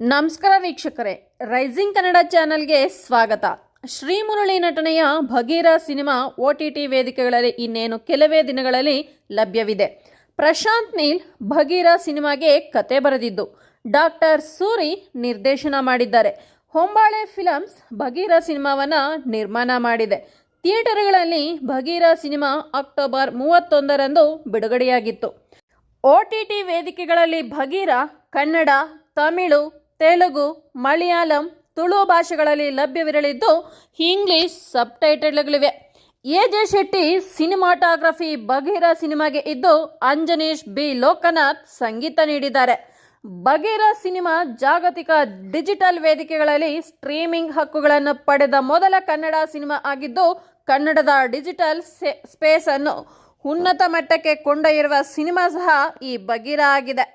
ನಮಸ್ಕಾರ ವೀಕ್ಷಕರೇ. ರೈಸಿಂಗ್ ಕನ್ನಡ ಚಾನೆಲ್ಗೆ ಸ್ವಾಗತ. ಶ್ರೀಮುರಳಿ ನಟನೆಯ Bagheera cinema O T T ವೇದಿಕೆಗಳಲ್ಲಿ ಇನ್ನೇನು ಕೆಲವೇ ದಿನಗಳಲ್ಲಿ ಲಭ್ಯವಿದೆ. ಪ್ರಶಾಂತ್ ನೀಲ್ ಭಗೀರ ಸಿನಿಮಾಗೆ ಕತೆ ಬರೆದಿದ್ದು, ಡಾಕ್ಟರ್ ಸೂರಿ ನಿರ್ದೇಶನ ಮಾಡಿದ್ದಾರೆ. ಹೊಂಬಾಳೆ ಫಿಲಮ್ಸ್ ಭಗೀರ ಸಿನಿಮಾವನ್ನು ನಿರ್ಮಾಣ ಮಾಡಿದೆ. ಥಿಯೇಟರ್ಗಳಲ್ಲಿ ಭಗೀರ ಸಿನಿಮಾ ಅಕ್ಟೋಬರ್ ಮೂವತ್ತೊಂದರಂದು ಬಿಡುಗಡೆಯಾಗಿತ್ತು. ಒ ಟಿ ಟಿ ವೇದಿಕೆಗಳಲ್ಲಿ ಭಗೀರ, ಕನ್ನಡ, ತಮಿಳು ತೆಲುಗು, ಮಲಯಾಳಂ ತುಳು ಭಾಷೆಗಳಲ್ಲಿ ಲಭ್ಯವಿರಲಿದ್ದು ಇಂಗ್ಲಿಷ್ ಸಬ್ ಟೈಟಲ್ಗಳಿವೆ A. J. Shetty cinematography Bagheera ಸಿನಿಮಾಗೆ ಇದ್ದು ಅಂಜನೀಶ್ ಬಿ. ಲೋಕನಾಥ್ ಸಂಗೀತ ನೀಡಿದ್ದಾರೆ. ಭಗೀರ ಸಿನಿಮಾ ಜಾಗತಿಕ ಡಿಜಿಟಲ್ ವೇದಿಕೆಗಳಲ್ಲಿ ಸ್ಟ್ರೀಮಿಂಗ್ ಹಕ್ಕುಗಳನ್ನು ಪಡೆದ ಮೊದಲ ಕನ್ನಡ ಸಿನಿಮಾ ಆಗಿದ್ದು, ಕನ್ನಡದ ಡಿಜಿಟಲ್ ಸ್ಪೇಸ್ ಅನ್ನು ಉನ್ನತ ಮಟ್ಟಕ್ಕೆ ಕೊಂಡೊಯ್ಯಿರುವ ಸಿನಿಮಾ ಸಹ ಈ ಬಗೀರ ಆಗಿದೆ.